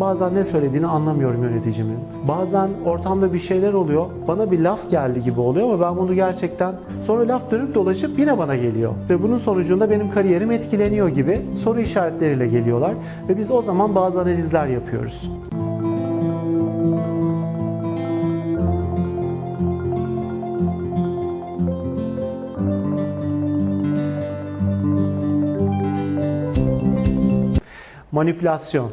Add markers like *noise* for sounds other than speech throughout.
Bazen ne söylediğini anlamıyorum yöneticimin. Bazen ortamda bir şeyler oluyor. Bana bir laf geldi gibi oluyor ama ben bunu gerçekten sonra laf dönüp dolaşıp yine bana geliyor. Ve bunun sonucunda benim kariyerim etkileniyor gibi soru işaretleriyle geliyorlar ve biz o zaman bazı analizler yapıyoruz. Manipülasyon.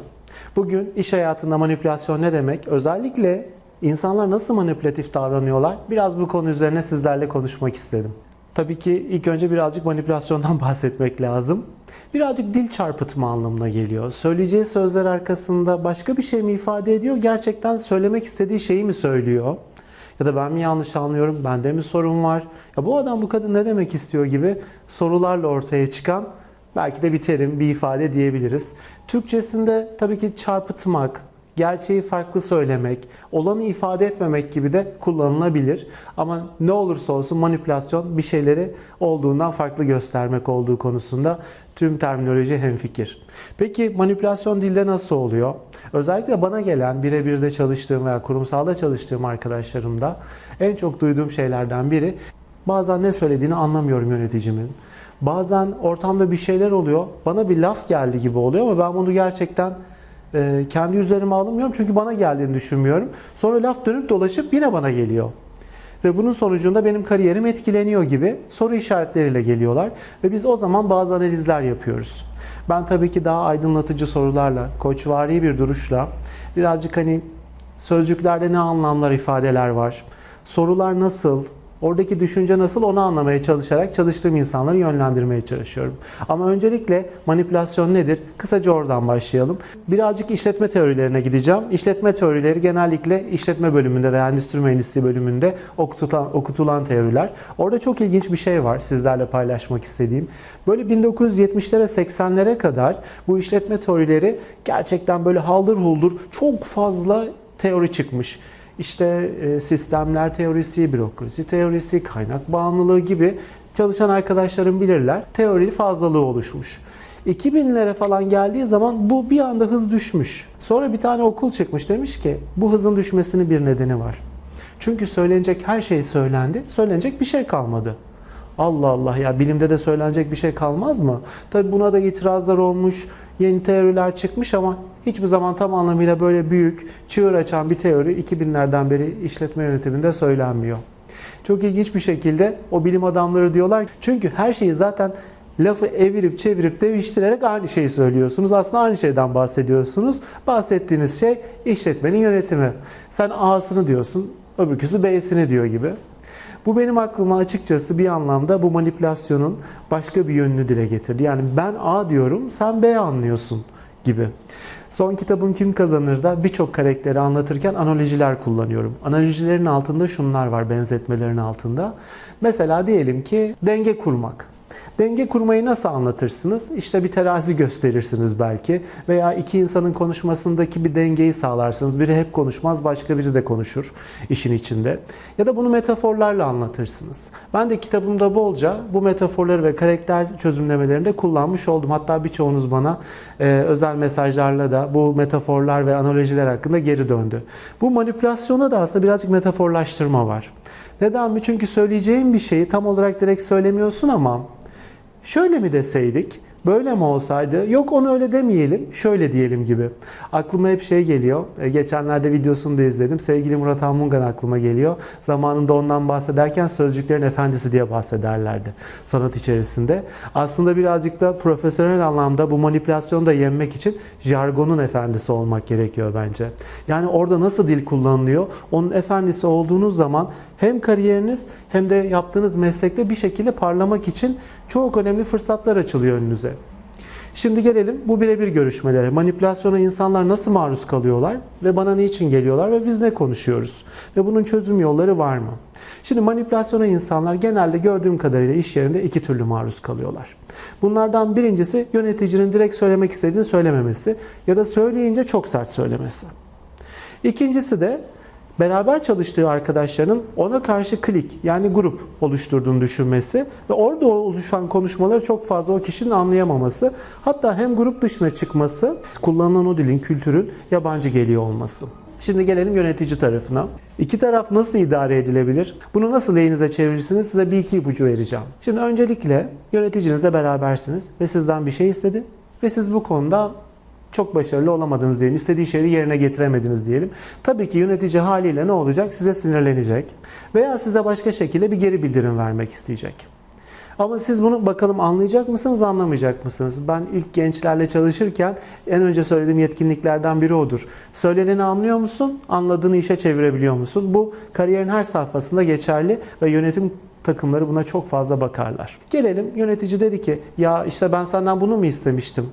Bugün iş hayatında manipülasyon ne demek? Özellikle insanlar nasıl manipülatif davranıyorlar? Biraz bu konu üzerine sizlerle konuşmak istedim. Tabii ki ilk önce birazcık manipülasyondan *laughs* bahsetmek lazım. Birazcık dil çarpıtma anlamına geliyor. Söyleyeceği sözler arkasında başka bir şey mi ifade ediyor? Gerçekten söylemek istediği şeyi mi söylüyor? Ya da ben mi yanlış anlıyorum? Bende mi sorun var? Ya bu adam bu kadın ne demek istiyor gibi sorularla ortaya çıkan belki de bir terim, bir ifade diyebiliriz. Türkçesinde tabii ki çarpıtmak, gerçeği farklı söylemek, olanı ifade etmemek gibi de kullanılabilir. Ama ne olursa olsun manipülasyon bir şeyleri olduğundan farklı göstermek olduğu konusunda tüm terminoloji hemfikir. Peki manipülasyon dilde nasıl oluyor? Özellikle bana gelen birebir de çalıştığım veya kurumsalda çalıştığım arkadaşlarımda en çok duyduğum şeylerden biri bazen ne söylediğini anlamıyorum yöneticimin. Bazen ortamda bir şeyler oluyor. Bana bir laf geldi gibi oluyor ama ben bunu gerçekten e, kendi üzerime alınmıyorum çünkü bana geldiğini düşünmüyorum. Sonra laf dönüp dolaşıp yine bana geliyor. Ve bunun sonucunda benim kariyerim etkileniyor gibi soru işaretleriyle geliyorlar. Ve biz o zaman bazı analizler yapıyoruz. Ben tabii ki daha aydınlatıcı sorularla, koçvari bir duruşla birazcık hani sözcüklerde ne anlamlar, ifadeler var, sorular nasıl, Oradaki düşünce nasıl onu anlamaya çalışarak çalıştığım insanları yönlendirmeye çalışıyorum. Ama öncelikle manipülasyon nedir? Kısaca oradan başlayalım. Birazcık işletme teorilerine gideceğim. İşletme teorileri genellikle işletme bölümünde veya endüstri mühendisliği bölümünde okutulan, okutulan teoriler. Orada çok ilginç bir şey var sizlerle paylaşmak istediğim. Böyle 1970'lere 80'lere kadar bu işletme teorileri gerçekten böyle haldır huldur çok fazla teori çıkmış. İşte e, sistemler teorisi, bürokrasi teorisi, kaynak bağımlılığı gibi çalışan arkadaşlarım bilirler. Teori fazlalığı oluşmuş. 2000'lere falan geldiği zaman bu bir anda hız düşmüş. Sonra bir tane okul çıkmış demiş ki bu hızın düşmesinin bir nedeni var. Çünkü söylenecek her şey söylendi, söylenecek bir şey kalmadı. Allah Allah ya bilimde de söylenecek bir şey kalmaz mı? Tabi buna da itirazlar olmuş, yeni teoriler çıkmış ama hiçbir zaman tam anlamıyla böyle büyük, çığır açan bir teori 2000'lerden beri işletme yönetiminde söylenmiyor. Çok ilginç bir şekilde o bilim adamları diyorlar çünkü her şeyi zaten lafı evirip çevirip değiştirerek aynı şeyi söylüyorsunuz. Aslında aynı şeyden bahsediyorsunuz. Bahsettiğiniz şey işletmenin yönetimi. Sen A'sını diyorsun, öbürküsü B'sini diyor gibi. Bu benim aklıma açıkçası bir anlamda bu manipülasyonun başka bir yönünü dile getirdi. Yani ben A diyorum, sen B anlıyorsun gibi. Son kitabım Kim Kazanır da birçok karakteri anlatırken analojiler kullanıyorum. Analojilerin altında şunlar var benzetmelerin altında. Mesela diyelim ki denge kurmak. Denge kurmayı nasıl anlatırsınız? İşte bir terazi gösterirsiniz belki veya iki insanın konuşmasındaki bir dengeyi sağlarsınız. Biri hep konuşmaz, başka biri de konuşur işin içinde. Ya da bunu metaforlarla anlatırsınız. Ben de kitabımda bolca bu metaforları ve karakter çözümlemelerinde kullanmış oldum. Hatta birçoğunuz bana e, özel mesajlarla da bu metaforlar ve analojiler hakkında geri döndü. Bu manipülasyona da aslında birazcık metaforlaştırma var. Neden mi? Çünkü söyleyeceğin bir şeyi tam olarak direkt söylemiyorsun ama Şöyle mi deseydik? Böyle mi olsaydı? Yok onu öyle demeyelim, şöyle diyelim gibi. Aklıma hep şey geliyor. E, geçenlerde videosunu da izledim. Sevgili Murat Anmungan aklıma geliyor. Zamanında ondan bahsederken sözcüklerin efendisi diye bahsederlerdi sanat içerisinde. Aslında birazcık da profesyonel anlamda bu manipülasyonu da yenmek için jargonun efendisi olmak gerekiyor bence. Yani orada nasıl dil kullanılıyor? Onun efendisi olduğunuz zaman hem kariyeriniz hem de yaptığınız meslekte bir şekilde parlamak için çok önemli fırsatlar açılıyor önünüze. Şimdi gelelim bu birebir görüşmelere. Manipülasyona insanlar nasıl maruz kalıyorlar ve bana niçin geliyorlar ve biz ne konuşuyoruz? Ve bunun çözüm yolları var mı? Şimdi manipülasyona insanlar genelde gördüğüm kadarıyla iş yerinde iki türlü maruz kalıyorlar. Bunlardan birincisi yöneticinin direkt söylemek istediğini söylememesi ya da söyleyince çok sert söylemesi. İkincisi de beraber çalıştığı arkadaşlarının ona karşı klik yani grup oluşturduğunu düşünmesi ve orada oluşan konuşmaları çok fazla o kişinin anlayamaması hatta hem grup dışına çıkması kullanılan o dilin kültürün yabancı geliyor olması. Şimdi gelelim yönetici tarafına. İki taraf nasıl idare edilebilir? Bunu nasıl lehinize çevirirsiniz? Size bir iki ipucu vereceğim. Şimdi öncelikle yöneticinizle berabersiniz ve sizden bir şey istedi ve siz bu konuda çok başarılı olamadınız diyelim. İstediği şeyi yerine getiremediniz diyelim. Tabii ki yönetici haliyle ne olacak? Size sinirlenecek veya size başka şekilde bir geri bildirim vermek isteyecek. Ama siz bunu bakalım anlayacak mısınız, anlamayacak mısınız? Ben ilk gençlerle çalışırken en önce söylediğim yetkinliklerden biri odur. Söyleneni anlıyor musun? Anladığını işe çevirebiliyor musun? Bu kariyerin her safhasında geçerli ve yönetim takımları buna çok fazla bakarlar. Gelelim yönetici dedi ki ya işte ben senden bunu mu istemiştim?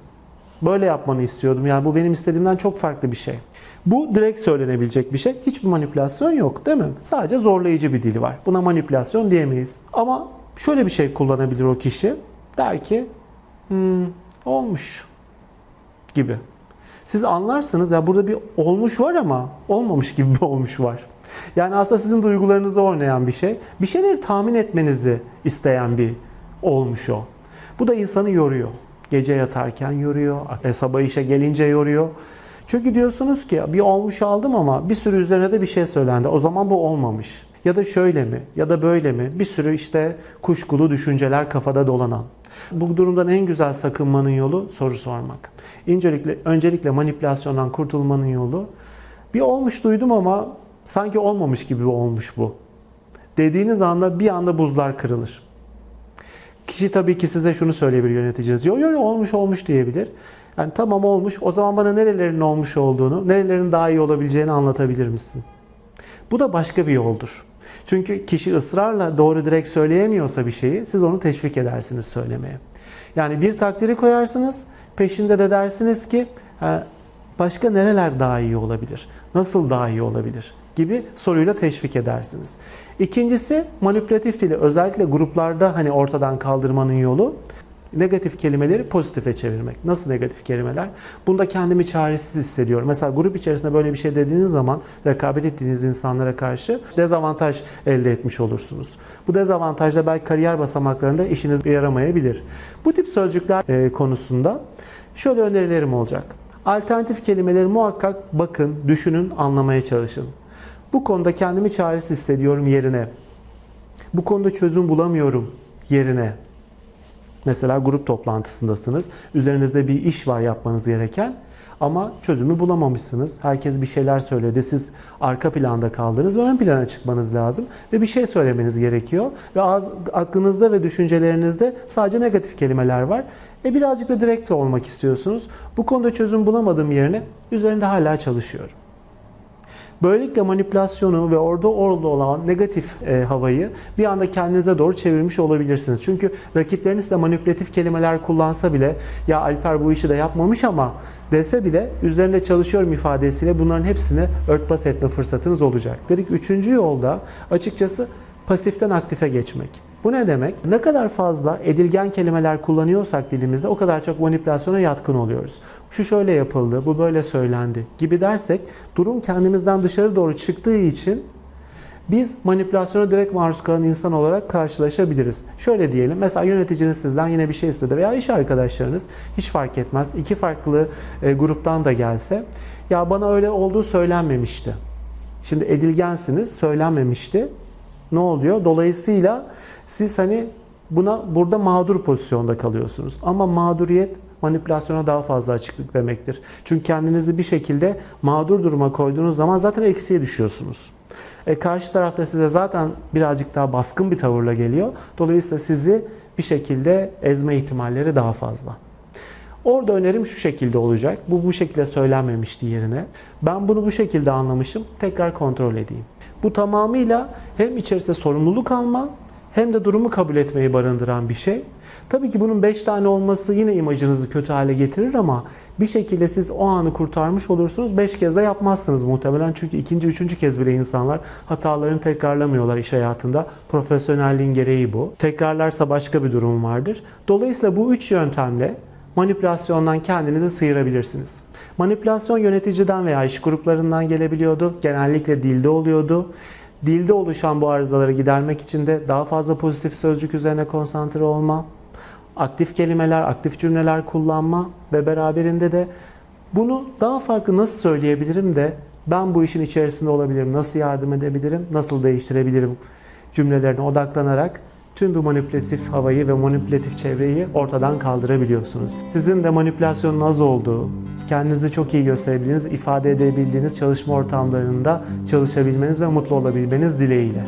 Böyle yapmanı istiyordum. Yani bu benim istediğimden çok farklı bir şey. Bu direkt söylenebilecek bir şey. Hiçbir manipülasyon yok değil mi? Sadece zorlayıcı bir dili var. Buna manipülasyon diyemeyiz. Ama şöyle bir şey kullanabilir o kişi. Der ki hmm, olmuş gibi. Siz anlarsınız ya burada bir olmuş var ama olmamış gibi bir olmuş var. Yani aslında sizin duygularınızda oynayan bir şey. Bir şeyleri tahmin etmenizi isteyen bir olmuş o. Bu da insanı yoruyor. Gece yatarken yoruyor, e, sabah işe gelince yoruyor. Çünkü diyorsunuz ki bir olmuş aldım ama bir sürü üzerine de bir şey söylendi. O zaman bu olmamış. Ya da şöyle mi? Ya da böyle mi? Bir sürü işte kuşkulu düşünceler kafada dolanan. Bu durumdan en güzel sakınmanın yolu soru sormak. Öncelikle, öncelikle manipülasyondan kurtulmanın yolu bir olmuş duydum ama sanki olmamış gibi olmuş bu. Dediğiniz anda bir anda buzlar kırılır. Kişi tabii ki size şunu söyleyebilir yöneticiniz. Yo yo yo olmuş olmuş diyebilir. Yani tamam olmuş. O zaman bana nerelerin olmuş olduğunu, nerelerin daha iyi olabileceğini anlatabilir misin? Bu da başka bir yoldur. Çünkü kişi ısrarla doğru direkt söyleyemiyorsa bir şeyi siz onu teşvik edersiniz söylemeye. Yani bir takdiri koyarsınız, peşinde de dersiniz ki başka nereler daha iyi olabilir? Nasıl daha iyi olabilir? Gibi soruyla teşvik edersiniz. İkincisi manipülatif dili özellikle gruplarda hani ortadan kaldırmanın yolu negatif kelimeleri pozitife çevirmek. Nasıl negatif kelimeler? Bunda kendimi çaresiz hissediyorum. Mesela grup içerisinde böyle bir şey dediğiniz zaman rekabet ettiğiniz insanlara karşı dezavantaj elde etmiş olursunuz. Bu dezavantajda belki kariyer basamaklarında işiniz yaramayabilir. Bu tip sözcükler e, konusunda şöyle önerilerim olacak. Alternatif kelimeleri muhakkak bakın, düşünün, anlamaya çalışın. Bu konuda kendimi çaresiz hissediyorum yerine. Bu konuda çözüm bulamıyorum yerine. Mesela grup toplantısındasınız. Üzerinizde bir iş var yapmanız gereken ama çözümü bulamamışsınız. Herkes bir şeyler söyledi. Siz arka planda kaldınız ve ön plana çıkmanız lazım ve bir şey söylemeniz gerekiyor ve az, aklınızda ve düşüncelerinizde sadece negatif kelimeler var. E birazcık da direkt olmak istiyorsunuz. Bu konuda çözüm bulamadığım yerine üzerinde hala çalışıyorum. Böylelikle manipülasyonu ve orada orada olan negatif e, havayı bir anda kendinize doğru çevirmiş olabilirsiniz. Çünkü rakipleriniz de manipülatif kelimeler kullansa bile ya Alper bu işi de yapmamış ama dese bile üzerinde çalışıyorum ifadesiyle bunların hepsini örtbas etme fırsatınız olacak. Dedik üçüncü yolda açıkçası pasiften aktife geçmek. Bu ne demek? Ne kadar fazla edilgen kelimeler kullanıyorsak dilimizde o kadar çok manipülasyona yatkın oluyoruz. Şu şöyle yapıldı, bu böyle söylendi gibi dersek durum kendimizden dışarı doğru çıktığı için biz manipülasyona direkt maruz kalan insan olarak karşılaşabiliriz. Şöyle diyelim, mesela yöneticiniz sizden yine bir şey istedi veya iş arkadaşlarınız hiç fark etmez. iki farklı e, gruptan da gelse ya bana öyle olduğu söylenmemişti. Şimdi edilgensiniz, söylenmemişti. Ne oluyor? Dolayısıyla siz hani buna burada mağdur pozisyonda kalıyorsunuz. Ama mağduriyet manipülasyona daha fazla açıklık demektir. Çünkü kendinizi bir şekilde mağdur duruma koyduğunuz zaman zaten eksiye düşüyorsunuz. E karşı tarafta size zaten birazcık daha baskın bir tavırla geliyor. Dolayısıyla sizi bir şekilde ezme ihtimalleri daha fazla. Orada önerim şu şekilde olacak. Bu bu şekilde söylenmemişti yerine. Ben bunu bu şekilde anlamışım. Tekrar kontrol edeyim. Bu tamamıyla hem içerisinde sorumluluk alma hem de durumu kabul etmeyi barındıran bir şey. Tabii ki bunun 5 tane olması yine imajınızı kötü hale getirir ama bir şekilde siz o anı kurtarmış olursunuz. 5 kez de yapmazsınız muhtemelen. Çünkü ikinci, üçüncü kez bile insanlar hatalarını tekrarlamıyorlar iş hayatında. Profesyonelliğin gereği bu. Tekrarlarsa başka bir durum vardır. Dolayısıyla bu üç yöntemle manipülasyondan kendinizi sıyırabilirsiniz. Manipülasyon yöneticiden veya iş gruplarından gelebiliyordu. Genellikle dilde oluyordu. Dilde oluşan bu arızaları gidermek için de daha fazla pozitif sözcük üzerine konsantre olma, aktif kelimeler, aktif cümleler kullanma ve beraberinde de bunu daha farklı nasıl söyleyebilirim de ben bu işin içerisinde olabilirim, nasıl yardım edebilirim, nasıl değiştirebilirim cümlelerine odaklanarak tüm bu manipülatif havayı ve manipülatif çevreyi ortadan kaldırabiliyorsunuz. Sizin de manipülasyonun az olduğu, kendinizi çok iyi gösterebildiğiniz, ifade edebildiğiniz çalışma ortamlarında çalışabilmeniz ve mutlu olabilmeniz dileğiyle.